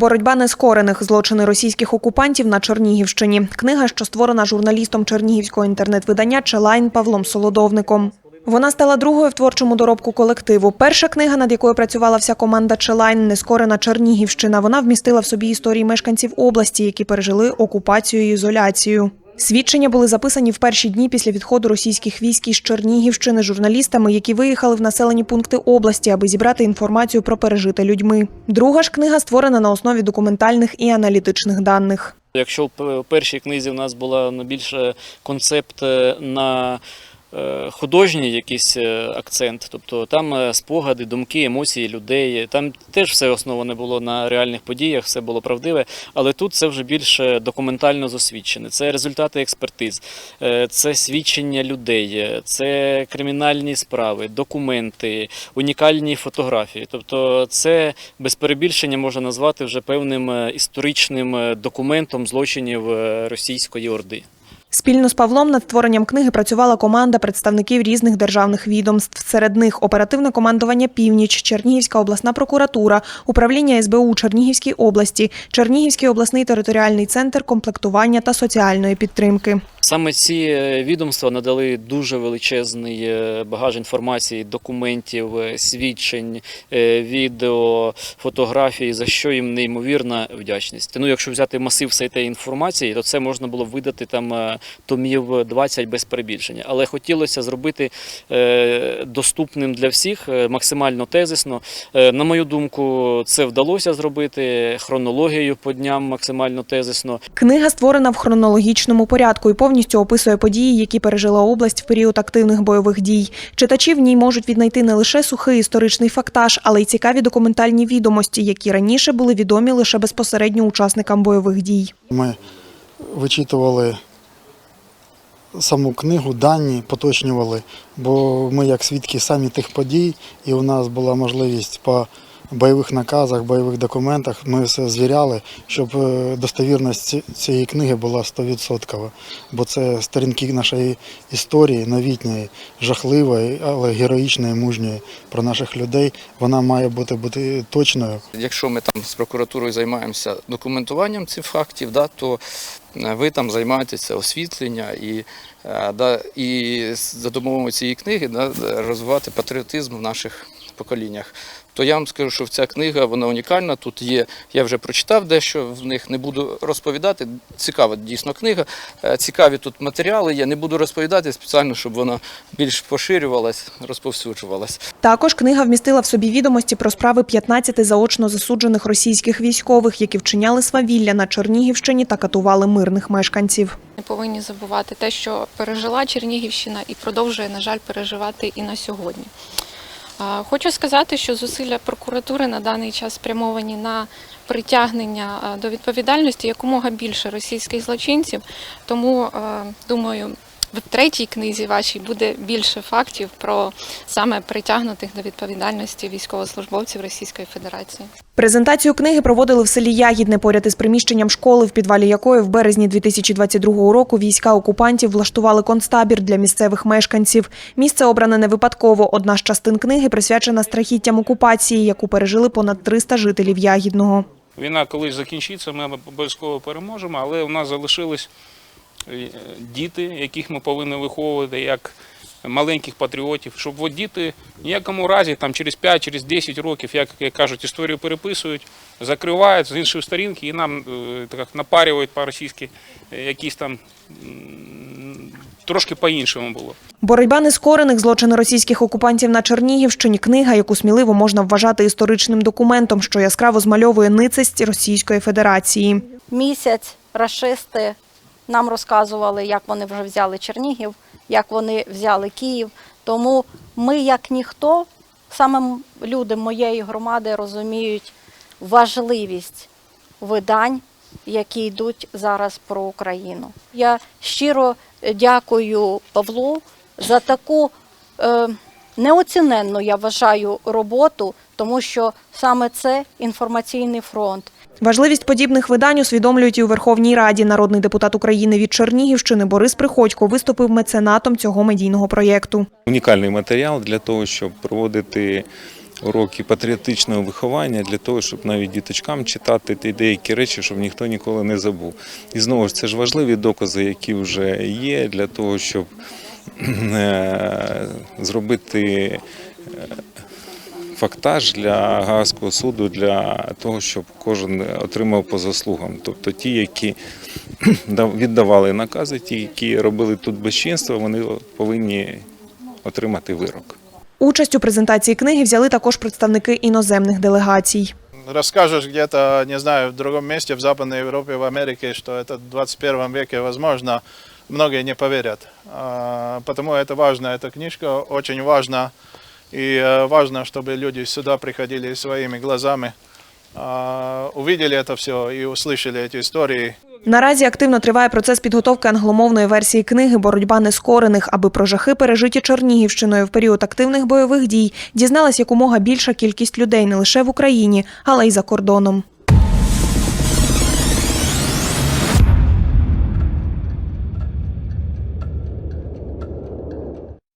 Боротьба нескорених злочини російських окупантів на Чернігівщині. Книга, що створена журналістом чернігівського інтернет-видання Челайн Павлом Солодовником. Вона стала другою в творчому доробку колективу. Перша книга, над якою працювала вся команда Челайн, нескорена Чернігівщина. Вона вмістила в собі історії мешканців області, які пережили окупацію і ізоляцію. Свідчення були записані в перші дні після відходу російських військ із Чернігівщини журналістами, які виїхали в населені пункти області, аби зібрати інформацію про пережите людьми. Друга ж книга створена на основі документальних і аналітичних даних. Якщо в першій книзі в нас була більше концепт е, на художній якийсь е, акцент, тобто там е, спогади, думки, емоції людей, там теж все основане було на реальних подіях, все було правдиве, але тут це вже більше документально засвідчене. Це результати експертиз, е, це свідчення людей, е, це кримінальні справи, документи, унікальні фотографії. Тобто, це без перебільшення можна назвати вже певним е, історичним е, документом злочинів е, російської орди. Спільно з Павлом над створенням книги працювала команда представників різних державних відомств. Серед них оперативне командування Північ, Чернігівська обласна прокуратура, управління СБУ Чернігівській області, Чернігівський обласний територіальний центр комплектування та соціальної підтримки. Саме ці е, відомства надали дуже величезний е, багаж інформації, документів, е, свідчень, відео, фотографій, за що їм неймовірна вдячність. Ну, якщо взяти масив всієї інформації, то це можна було видати там томів 20 без перебільшення. Але хотілося зробити е, доступним для всіх, е, максимально тезисно. Е, На мою думку, це вдалося зробити хронологією по дням максимально тезисно. Книга створена в хронологічному порядку і повністю описує події, які пережила область в період активних бойових дій. Читачі в ній можуть віднайти не лише сухий історичний фактаж, але й цікаві документальні відомості, які раніше були відомі лише безпосередньо учасникам бойових дій. Ми вичитували саму книгу, дані поточнювали, бо ми як свідки самі тих подій, і у нас була можливість по бойових наказах, бойових документах, ми все звіряли, щоб е, достовірність ці- цієї книги була 100%. Бо це сторінки нашої історії, новітньої, жахливої, але героїчної, мужньої про наших людей. Вона має бути, бути точною. Якщо ми там з прокуратурою займаємося документуванням цих фактів, да, то е, ви там займаєтеся освітлення і, е, да, і за допомогою цієї книги да, розвивати патріотизм в наших поколіннях. То я вам скажу, що ця книга вона унікальна. Тут є, я вже прочитав дещо в них, не буду розповідати. Цікава дійсно книга. Е, Цікаві тут матеріали. Я не буду розповідати спеціально, щоб вона більш поширювалась, розповсюджувалась. Також книга вмістила в собі відомості про справи 15 заочно засуджених російських військових, які вчиняли свавілля на Чернігівщині та катували мирних мешканців. Не повинні забувати те, що пережила Чернігівщина і продовжує, на жаль, переживати і на сьогодні. Хочу сказати, що зусилля прокуратури на даний час спрямовані на притягнення до відповідальності якомога більше російських злочинців. Тому думаю, в третій книзі вашій буде більше фактів про саме притягнутих до відповідальності військовослужбовців Російської Федерації. Презентацію книги проводили в селі Ягідне поряд із приміщенням школи, в підвалі якої в березні 2022 року війська окупантів влаштували концтабір для місцевих мешканців. Місце обране не випадково. Одна з частин книги присвячена страхіттям окупації, яку пережили понад 300 жителів Ягідного. Війна колись закінчиться, ми обов'язково переможемо, але у нас залишились діти, яких ми повинні виховувати як маленьких патріотів, щоб от діти в ніякому разі там через 5, через 10 років, як, як кажуть, історію переписують, закривають з іншої сторінки і нам е, так напарюють по-російськи е, якісь там трошки по-іншому було. Боротьба нескорених злочини російських окупантів на Чернігівщині книга, яку сміливо можна вважати історичним документом, що яскраво змальовує ницисть Російської Федерації. місяць рашисти нам розказували, як вони вже взяли Чернігів, як вони взяли Київ. Тому ми, як ніхто, саме люди моєї громади розуміють важливість видань, які йдуть зараз про Україну. Я щиро дякую Павлу за таку е, неоціненну, я вважаю, роботу, тому що саме це інформаційний фронт. Важливість подібних видань усвідомлюють і у Верховній Раді. Народний депутат України від Чернігівщини Борис Приходько виступив меценатом цього медійного проєкту. унікальний матеріал для того, щоб проводити уроки патріотичного виховання для того, щоб навіть діточкам читати ті деякі речі, щоб ніхто ніколи не забув. І знову ж це ж важливі докази, які вже є для того, щоб е, зробити е, фактаж для Гаазького суду для того, щоб кожен отримав по заслугам. Тобто ті, які дав- віддавали накази, ті, які робили тут безчинство, вони повинні отримати вирок. Участь у презентації книги взяли також представники іноземних делегацій. расскажешь где-то, не знаю, в другом месте, в Западной Европе, в Америке, что это в 21 веке возможно, многие не поверят. А, Потому это важно, эта книжка очень важна. И э, важно, чтобы люди сюда приходили своими глазами, а, увидели это все и услышали эти истории. Наразі активно триває процес підготовки англомовної версії книги Боротьба нескорених, аби про жахи, пережиті Чернігівщиною в період активних бойових дій, дізналась якомога більша кількість людей не лише в Україні, але й за кордоном.